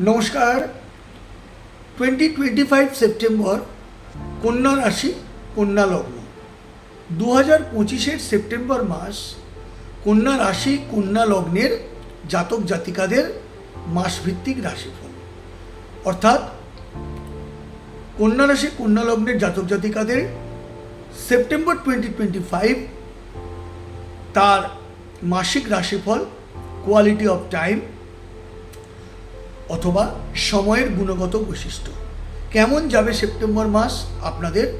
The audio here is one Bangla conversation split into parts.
নমস্কার। টোয়েন্টি টোয়েন্টি ফাইভ সেপ্টেম্বর, কন্যা রাশি, কন্যা লগ্ন। দু হাজার পঁচিশের সেপ্টেম্বর মাস, কন্যা রাশি, কন্যা লগ্নের জাতক জাতিকাদের মাসভিত্তিক রাশিফল। অর্থাৎ, কন্যা রাশি, কন্যা লগ্নের জাতক জাতিকাদের সেপ্টেম্বর টোয়েন্টি টোয়েন্টি ফাইভ তার মাসিক রাশিফল কোয়ালিটি অফ টাইম অথবা সময়ের গুণগত বৈশিষ্ট্য। কেমন যাবে সেপ্টেম্বর মাস আপনাদের?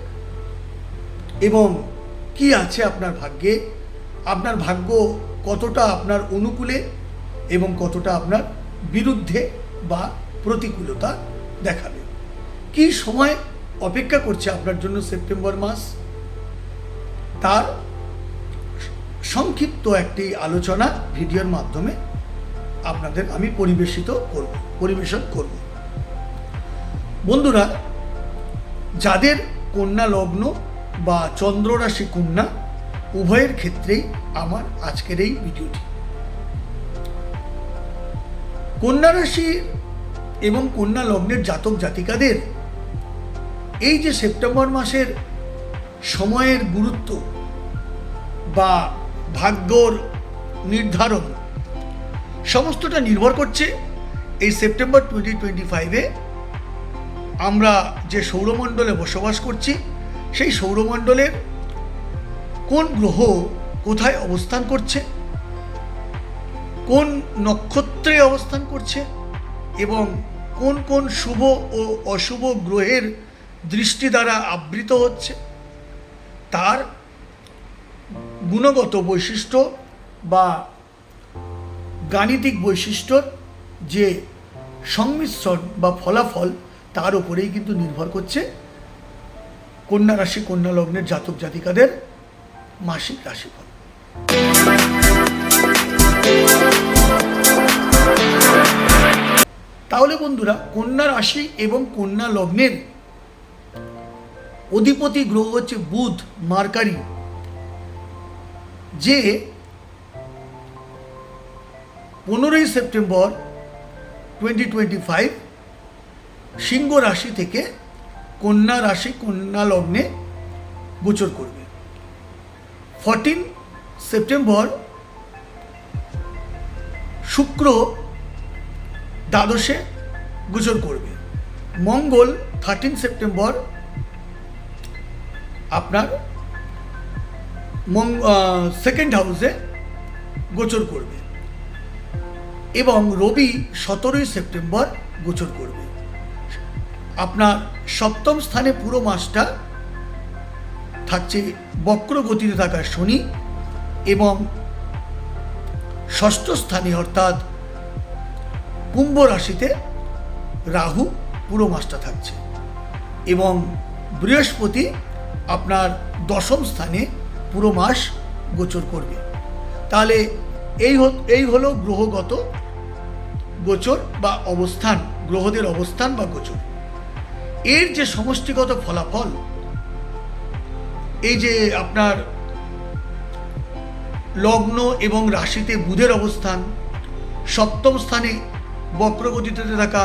এবং কি আছে আপনার ভাগ্যে? আপনার ভাগ্য কতটা আপনার অনুকূলে এবং কতটা আপনার বিরুদ্ধে বা প্রতিকূলতা দেখাবে? কি সময় অপেক্ষা করছে আপনার জন্য সেপ্টেম্বর মাস? তার সংক্ষিপ্ত একটি আলোচনা ভিডিওর মাধ্যমে আপনাদের আমি পরিবেশিত করব, পরিবেশন করব। বন্ধুরা, যাদের কন্যা লগ্ন বা চন্দ্ররাশি কন্যা, উভয়ের ক্ষেত্রেই আমার আজকের এই ভিডিওটি। কন্যা রাশি এবং কন্যা লগ্নের জাতক জাতিকাদের, এই যে সেপ্টেম্বর মাসের সময়ের গুরুত্ব বা ভাগ্যর নির্ধারণ সমস্তটা নির্ভর করছে এই সেপ্টেম্বর টোয়েন্টি টোয়েন্টি ফাইভে আমরা যে সৌরমণ্ডলে বসবাস করছি, সেই সৌরমণ্ডলের কোন গ্রহ কোথায় অবস্থান করছে, কোন নক্ষত্রে অবস্থান করছে এবং কোন কোন শুভ ও অশুভ গ্রহের দৃষ্টি দ্বারা আবৃত হচ্ছে, তার গুণগত বৈশিষ্ট্য বা গাণিতিক বৈশিষ্ট্যর যে সংমিশ্রণ বা ফলাফল, তার উপরেই কিন্তু নির্ভর করছে কন্যা রাশি, কন্যা লগ্নের জাতক জাতিকাদের মাসিক রাশিফল। তাহলে বন্ধুরা, কন্যা রাশি এবং কন্যা লগ্নের অধিপতি গ্রহ হচ্ছে বুধ, মার্কারি, যে পনেরোই সেপ্টেম্বর টোয়েন্টি টোয়েন্টি ফাইভ সিংহ রাশি থেকে কন্যা রাশি, কন্যা লগ্নে গোচর করবে। ফর্টিন সেপ্টেম্বর শুক্র দ্বাদশে গোচর করবে। মঙ্গল থার্টিন সেপ্টেম্বর আপনার সেকেন্ড হাউসে গোচর করবে। এবং রবি সতেরোই সেপ্টেম্বর গোচর করবে। আপনার সপ্তম স্থানে পুরো মাসটা থাকছে বক্র গতিতে থাকা শনি এবং ষষ্ঠ স্থানে অর্থাৎ কুম্ভ রাশিতে রাহু পুরো মাসটা থাকছে এবং বৃহস্পতি আপনার দশম স্থানে পুরো মাস গোচর করবে। তাহলে এই এই হলো গ্রহগত গোচর বা অবস্থান, গ্রহদের অবস্থান বা গোচর। এর যে সমষ্টিগত ফলাফল, এই যে আপনার লগ্ন এবং রাশিতে বুধের অবস্থান, সপ্তম স্থানে বক্রগতিতে থাকা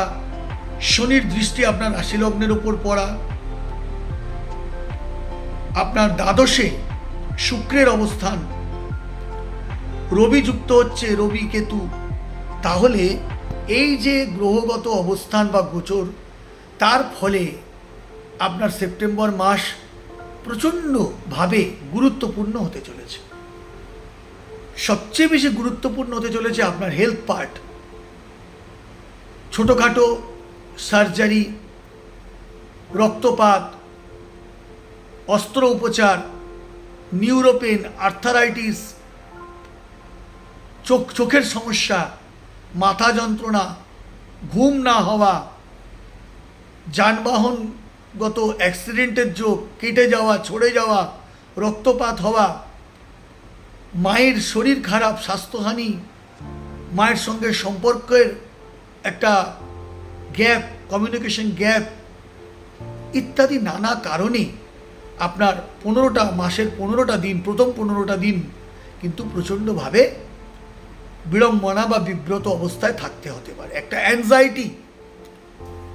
শনির দৃষ্টি আপনার রাশি লগ্নের উপর পড়া, আপনার দ্বাদশে শুক্রের অবস্থান, রবি যুক্ত হচ্ছে রবি কেতু, তাহলে এই যে গ্রহগত অবস্থান বা গোচর, তার ফলে আপনার সেপ্টেম্বর মাস প্রচণ্ডভাবে গুরুত্বপূর্ণ হতে চলেছে। সবচেয়ে বেশি গুরুত্বপূর্ণ হতে চলেছে আপনার হেলথ পার্ট ছোটোখাটো সার্জারি রক্তপাত অস্ত্র উপচার নিউরোপেন আর্থারাইটিস চোখ, চোখের সমস্যা মাথা যন্ত্রণা, ঘুম না হওয়া, যানবাহনগত অ্যাক্সিডেন্টের যোগ, কেটে যাওয়া, ছড়ে যাওয়া, রক্তপাত হওয়া, মায়ের শরীর খারাপ, স্বাস্থ্যহানি, মায়ের সঙ্গে সম্পর্কের একটা গ্যাপ কমিউনিকেশন গ্যাপ ইত্যাদি নানা কারণে আপনার পনেরোটা মাসের পনেরোটা দিন, প্রথম পনেরোটা দিন কিন্তু প্রচণ্ডভাবে বিড়ম্বনা বা বিব্রত অবস্থায় থাকতে হতে পারে। একটা অ্যাংজাইটি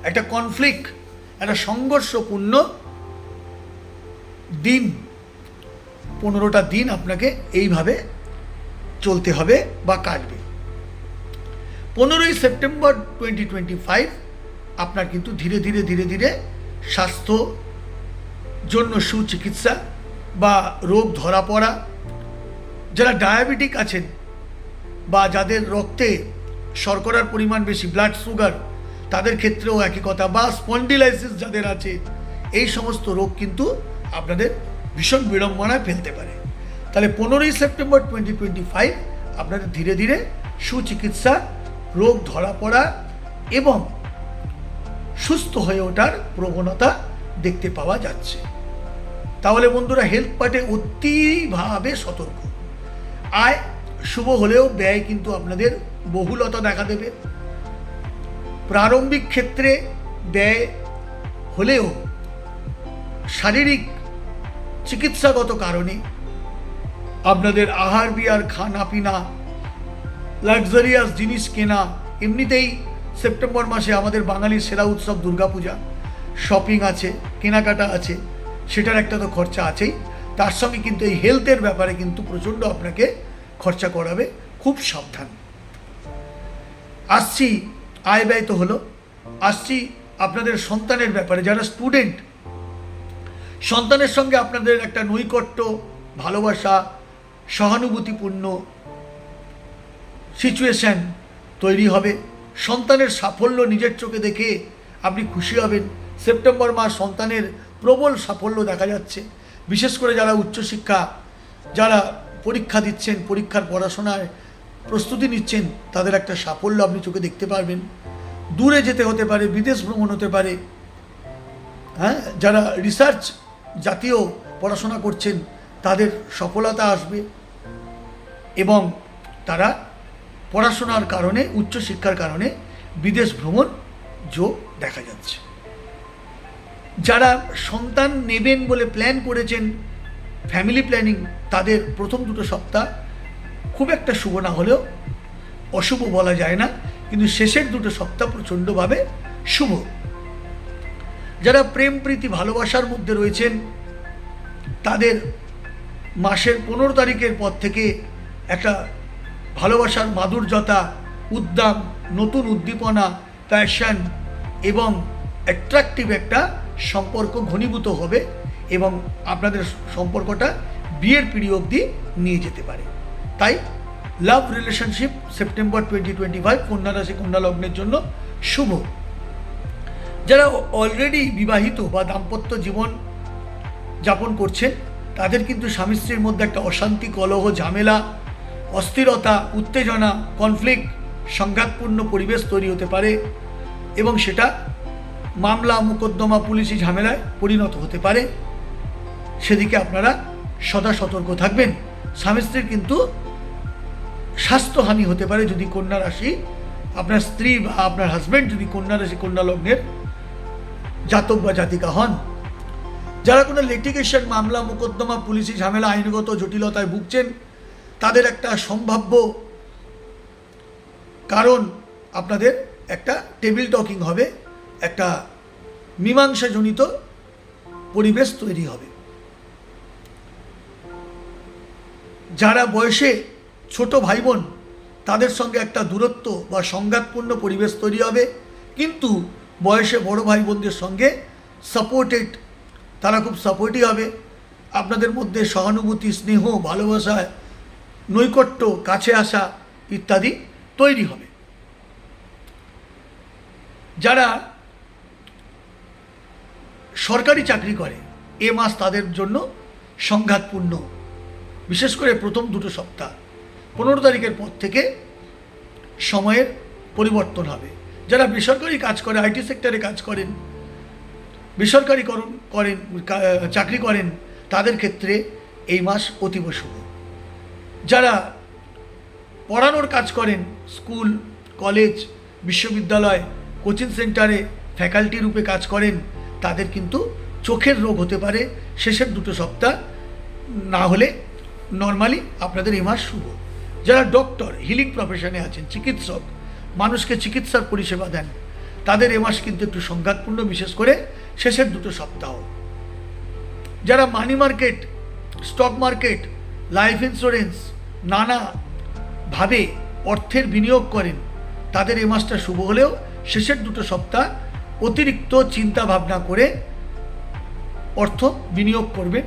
একটা কনফ্লিক্ট একটা সংঘর্ষপূর্ণ দিন, পনেরোটা দিন আপনাকে এইভাবে চলতে হবে বা কাটবে। পনেরোই সেপ্টেম্বর টোয়েন্টি টোয়েন্টি ফাইভ আপনার কিন্তু ধীরে ধীরে ধীরে ধীরে স্বাস্থ্য জন্য সুচিকিৎসা বা রোগ ধরা পড়া, যারা ডায়াবেটিক আছেন বা যাদের রক্তে শর্করার পরিমাণ বেশি ব্লাড সুগার তাদের ক্ষেত্রেও একই কথা, বা স্পন্ডিলাইসিস যাদের আছে, এই সমস্ত রোগ কিন্তু আপনাদের ভীষণ বিড়ম্বনায় ফেলতে পারে। তাহলে পনেরোই সেপ্টেম্বর টোয়েন্টি টোয়েন্টি ফাইভ আপনাদের ধীরে ধীরে সুচিকিৎসা, রোগ ধরা পড়া এবং সুস্থ হয়ে ওঠার প্রবণতা দেখতে পাওয়া যাচ্ছে। তাহলে বন্ধুরা হেলথ পার্টে অতিভাবে সতর্ক। আয় শুভ হলেও ব্যয় কিন্তু আপনাদের বহুলতা দেখা দেবে। প্রারম্ভিক ক্ষেত্রে ব্যয় হলেও শারীরিক চিকিৎসাগত কারণে আপনাদের আহার বিহার খানা পিনা লাক্সারিয়াস জিনিস কেনা, এমনিতেই সেপ্টেম্বর মাসে আমাদের বাঙালির সেরা উৎসব দুর্গাপূজা। শপিং আছে, কেনাকাটা আছে, সেটার একটা তো খরচা আছেই। তার সঙ্গে কিন্তু এই হেলথের ব্যাপারে কিন্তু প্রচণ্ড আপনাকে খরচা করাবে, খুব সাবধান। আসছি আয় ব্যয় তো হলো। আসছি আপনাদের সন্তানের ব্যাপারে, যারা স্টুডেন্ট, সন্তানের সঙ্গে আপনাদের একটা নৈকট্য, ভালোবাসা, সহানুভূতিপূর্ণ সিচুয়েশন তৈরি হবে। সন্তানের সাফল্য নিজের চোখে দেখে আপনি খুশি হবেন। সেপ্টেম্বর মাস সন্তানের প্রবল সাফল্য দেখা যাচ্ছে। বিশেষ করে যারা উচ্চশিক্ষা, যারা পরীক্ষা দিচ্ছেন, পরীক্ষার পড়াশোনায় প্রস্তুতি নিচ্ছেন, তাদের একটা সাফল্য আপনি চোখে দেখতে পারবেন। দূরে যেতে হতে পারে, বিদেশ ভ্রমণ হতে পারে। হ্যাঁ যারা রিসার্চ জাতীয় পড়াশোনা করছেন, তাদের সফলতা আসবে এবং তারা পড়াশোনার কারণে, উচ্চশিক্ষার কারণে বিদেশ ভ্রমণ যোগ দেখা যাচ্ছে। যারা সন্তান নেবেন বলে প্ল্যান করেছেন ফ্যামিলি প্ল্যানিং তাদের প্রথম দুটো সপ্তাহ খুব একটা শুভ না হলেও অশুভ বলা যায় না, কিন্তু শেষের দুটো সপ্তাহ প্রচণ্ডভাবে শুভ। যারা প্রেম, প্রীতি, ভালোবাসার মধ্যে রয়েছেন, তাদের মাসের পনেরো তারিখের পর থেকে একটা ভালোবাসার মাধুর্যতা উদ্দাম নতুন উদ্দীপনা প্যাশন এবং অ্যাট্রাকটিভ একটা সম্পর্ক ঘনীভূত হবে। এবং আপনাদের সম্পর্কটা বিয়ের পিড়ি অবধি নিয়ে যেতে পারে। তাই love relationship September twenty twenty five কন্যা রাশি, কন্যা লগ্নের জন্য শুভ। যারা অলরেডি বিবাহিত বা দাম্পত্য জীবন যাপন করছেন, তাদের কিন্তু স্বামী স্ত্রীর মধ্যে একটা অশান্তি, কলহ, ঝামেলা, অস্থিরতা, উত্তেজনা কনফ্লিক্ট সংঘাতপূর্ণ পরিবেশ তৈরি হতে পারে এবং সেটা মামলা, মোকদ্দমা, পুলিশি ঝামেলায় পরিণত হতে পারে। সেদিকে আপনারা সদা সতর্ক থাকবেন। স্বামী স্ত্রীর কিন্তু স্বাস্থ্যহানি হতে পারে যদি কন্যা রাশি, আপনার স্ত্রী বা আপনার হাজব্যান্ড যদি কন্যা রাশি, কন্যা লগ্নের জাতক বা জাতিকা হন। যারা কোনো লিটিগেশন মামলা, মোকদ্দমা, পুলিশি ঝামেলা, আইনগত জটিলতায় ভুগছেন, তাদের একটা সম্ভাব্য কারণ আপনাদের একটা টেবিল টকিং হবে, একটা মীমাংসাজনিত পরিবেশ তৈরি হবে। যারা বয়সে ছোট ভাই বোন তাদের সঙ্গে একটা দূরত্ব বা সংঘাতপূর্ণ পরিবেশ তৈরি হবে। কিন্তু বয়সে বড় ভাই বোনদের সঙ্গে সাপোর্টেড তারা খুব সাপোর্টিভ হবে। আপনাদের মধ্যে সহানুভূতি, স্নেহ, ভালোবাসা, নৈকট্য, কাছে আসা ইত্যাদি তৈরি হবে। যারা সরকারি চাকরি করে, এ মাস তাদের জন্য সংঘাতপূর্ণ বিশেষ করে প্রথম দুটো সপ্তাহ। পনেরো তারিখের পর থেকে সময়ের পরিবর্তন হবে। যারা বেসরকারি কাজ করে, আইটি সেক্টরে কাজ করেন বেসরকারিকরণ করেন চাকরি করেন, তাদের ক্ষেত্রে এই মাস অতীব শুভ। যারা পড়ানোর কাজ করেন, স্কুল, কলেজ, বিশ্ববিদ্যালয়, কোচিং সেন্টারে ফ্যাকাল্টি রূপে কাজ করেন, তাদের কিন্তু চোখের রোগ হতে পারে। শেষের দুটো সপ্তাহ না হলে নর্মালি আপনাদের এই মাস শুভ। যারা ডক্টর হিলিং প্রফেশনে আছেন, চিকিৎসক, মানুষকে চিকিৎসার পরিষেবা দেন, তাদের এ মাস কিন্তু একটু সংঘাতপূর্ণ, বিশেষ করে শেষের দুটো সপ্তাহ। যারা money market stock market life insurance নানাভাবে অর্থের বিনিয়োগ করেন, তাদের এ মাসটা শুভ হলেও শেষের দুটো সপ্তাহ অতিরিক্ত চিন্তা ভাবনা করে অর্থ বিনিয়োগ করবে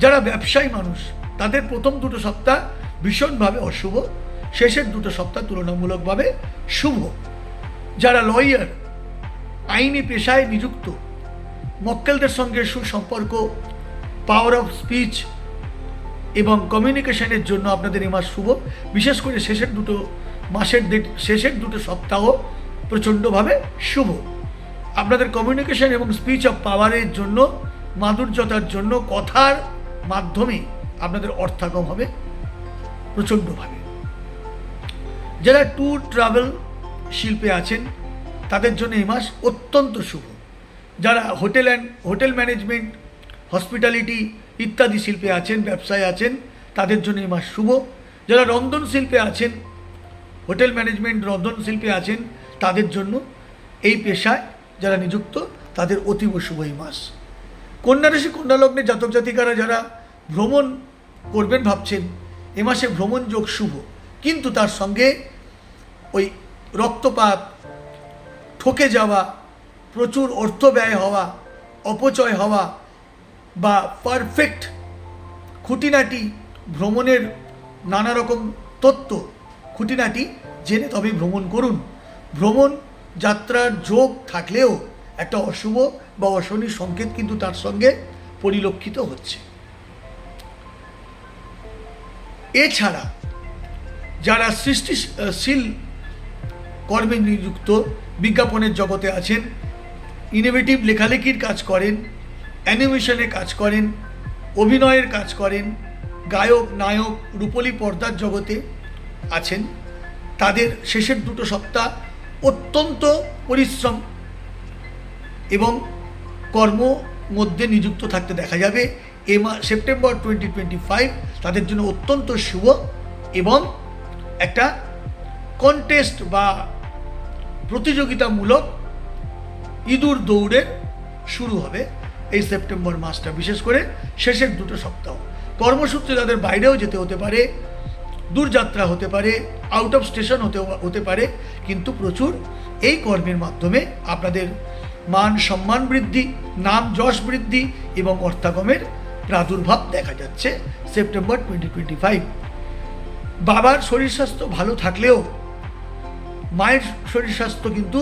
যারা ব্যবসায়ী মানুষ, তাদের প্রথম দুটো সপ্তাহ ভীষণভাবে অশুভ, শেষের দুটো সপ্তাহ তুলনামূলকভাবে শুভ। যারা লয়ার আইনি পেশায় নিযুক্ত, মক্কেলদের সঙ্গে সুসম্পর্ক পাওয়ার অফ স্পিচ এবং কমিউনিকেশনের জন্য আপনাদের এই মাস শুভ। বিশেষ করে শেষের দুটো মাসের শেষের দুটো সপ্তাহ প্রচণ্ডভাবে শুভ। আপনাদের কমিউনিকেশন এবং স্পিচ অফ পাওয়ারের জন্য, মাধুর্যতার জন্য, কথার মাধ্যমে আপনাদের অর্থাগম হবে, প্রচণ্ডভাবে। যারা ট্যুর ট্রাভেল শিল্পে আছেন, তাদের জন্য এই মাস অত্যন্ত শুভ। যারা hotel and, hotel management, hospitality ইত্যাদি শিল্পে আছেন, ব্যবসায় আছেন, তাদের জন্য এই মাস শুভ। যারা রন্ধন শিল্পে আছেন, হোটেল ম্যানেজমেন্ট, রন্ধন শিল্পে আছেন, তাদের জন্য এই পেশায় যারা নিযুক্ত, তাদের অতীব শুভ এই মাস। কন্যা রাশি কন্যা লগ্নে জাতক জাতিকারা যারা ভ্রমণ করবেন ভাবছেন, এ মাসে ভ্রমণ যোগ শুভ। কিন্তু তার সঙ্গে ওই রক্তপাত, ঠকে যাওয়া, প্রচুর অর্থ ব্যয় হওয়া, অপচয় হওয়া বা পারফেক্ট খুঁটিনাটি ভ্রমণের নানা রকম তত্ত্ব খুঁটিনাটি জেনে তবে ভ্রমণ করুন। ভ্রমণ যাত্রার যোগ থাকলেও একটা অশুভ বা অশনি সংকেত কিন্তু তার সঙ্গে পরিলক্ষিত হচ্ছে। এছাড়া যারা সৃষ্টিশীল কর্মে নিযুক্ত, বিজ্ঞাপনের জগতে আছেন ইনোভেটিভ লেখালেখির কাজ করেন অ্যানিমেশনে কাজ করেন, অভিনয়ের কাজ করেন, গায়ক, নায়ক, রূপলী পর্দার জগতে আছেন, তাদের শেষের দুটো সপ্তাহ অত্যন্ত পরিশ্রম এবং কর্ম মধ্যে নিযুক্ত থাকতে দেখা যাবে। এ মা সেপ্টেম্বর টোয়েন্টি টোয়েন্টি ফাইভ তাদের জন্য অত্যন্ত শুভ এবং একটা কন্টেস্ট বা প্রতিযোগিতামূলক ইঁদুর দৌড়ের শুরু হবে এই সেপ্টেম্বর মাসটা। বিশেষ করে শেষের দুটো সপ্তাহ। কর্মসূত্রে তাদের বাইরেও যেতে হতে পারে, দূরযাত্রা হতে পারে আউট অফ স্টেশন হতে হতে পারে, কিন্তু প্রচুর এই কর্মের মাধ্যমে আপনাদের মান সম্মান বৃদ্ধি, নাম যশ বৃদ্ধি এবং অর্থাগমের প্রাদুর্ভাব দেখা যাচ্ছে সেপ্টেম্বর টোয়েন্টি টোয়েন্টি ফাইভ বাবার শরীর স্বাস্থ্য ভালো থাকলেও মায়ের শরীর স্বাস্থ্য কিন্তু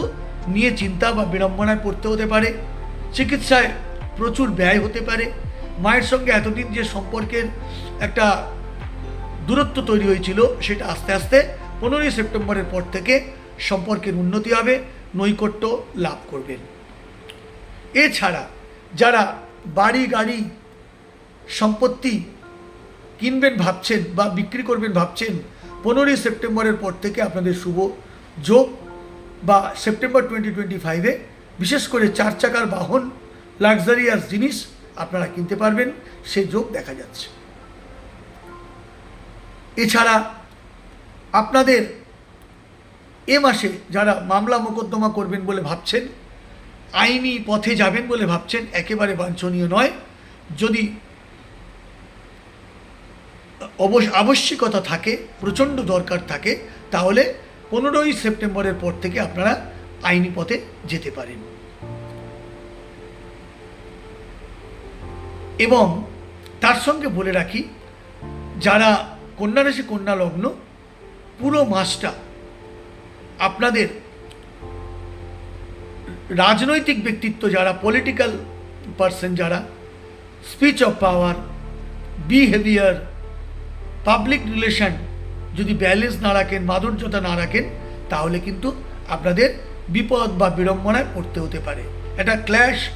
নিয়ে চিন্তা বা বিড়ম্বনায় পড়তে হতে পারে, চিকিৎসায় প্রচুর ব্যয় হতে পারে। মায়ের সঙ্গে এতদিন যে সম্পর্কের একটা দূরত্ব তৈরি হয়েছিল, সেটা আস্তে আস্তে পনেরোই সেপ্টেম্বরের পর থেকে সম্পর্কের উন্নতি হবে, নৈকট্য লাভ করবেন। এছাড়া যারা বাড়ি, গাড়ি, সম্পত্তি কিনবেন ভাবছেন বা বিক্রি করবেন ভাবছেন, পনেরোই সেপ্টেম্বরের পর থেকে আপনাদের শুভ যোগ বা সেপ্টেম্বর টোয়েন্টি টোয়েন্টি ফাইভে বিশেষ করে চার চাকার বাহন লাক্সারিয়াস জিনিস আপনারা কিনতে পারবেন, সে যোগ দেখা যাচ্ছে। এছাড়া আপনাদের এ মাসে যারা মামলা মোকদ্দমা করবেন বলে ভাবছেন আইনি পথে যাবেন বলে ভাবছেন, একেবারে বাঞ্ছনীয় নয়। যদি অবশ্য আবশ্যিকতা থাকে, প্রচণ্ড দরকার থাকে, তাহলে পনেরোই সেপ্টেম্বরের পর থেকে আপনারা আইনি পথে যেতে পারেন। এবং তার সঙ্গে বলে রাখি, যারা কন্যা রাশি কন্যা লগ্ন পুরো মাসটা আপনাদের রাজনৈতিক ব্যক্তিত্ব যারা পলিটিক্যাল পার্সন যারা speech of power behaviour public relation যদি ব্যালেন্স না রাখেন, মাধুর্যতা না রাখেন, তাহলে কিন্তু আপনাদের বিপদ বা বিড়ম্বনায় পড়তে হতে পারে। একটা ক্ল্যাশ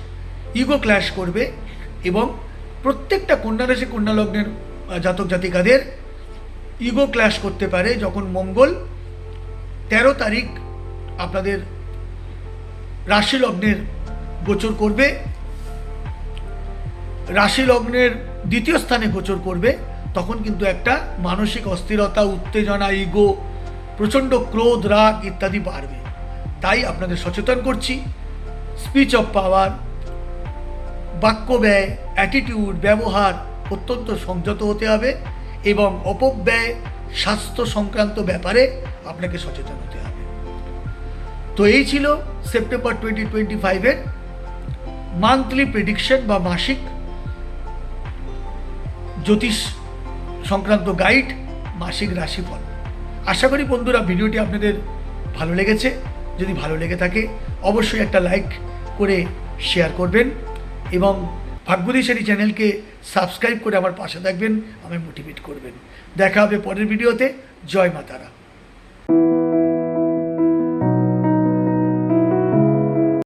ইগো ক্ল্যাশ করবে এবং প্রত্যেকটা কন্যা রাশি কন্যা লগ্নের জাতক জাতিকাদের ইগো ক্ল্যাশ করতে পারে। যখন মঙ্গল তেরো তারিখ আপনাদের রাশি লগ্নের গোচর করবে। রাশি লগ্নের দ্বিতীয় স্থানে গোচর করবে। তখন কিন্তু একটা মানসিক অস্থিরতা, উত্তেজনা, ইগো, প্রচণ্ড ক্রোধ, রাগ ইত্যাদি বাড়বে। তাই আপনাদের সচেতন করছি। স্পিচ অফ পাওয়ার, বাক্য ব্যয়, অ্যাটিটিউড, ব্যবহার অত্যন্ত সংযত হতে হবে এবং অপব্যয়, স্বাস্থ্য সংক্রান্ত ব্যাপারে আপনাকে সচেতন হতে হবে। তো এই ছিল সেপ্টেম্বর টোয়েন্টি টোয়েন্টি ফাইভের মান্থলি প্রেডিকশন বা মাসিক জ্যোতিষ সংক্রান্ত গাইড মাসিক রাশিফল। আশা করি বন্ধুরা ভিডিওটি আপনাদের ভালো লেগেছে। যদি ভালো লেগে থাকে, অবশ্যই একটা লাইক করে শেয়ার করবেন এবং ভাগ্যদেশেরই চ্যানেলকে সাবস্ক্রাইব করে আমার পাশে থাকবেন আমায় মোটিভেট করবেন। দেখা হবে পরের ভিডিওতে। জয় মাতারা।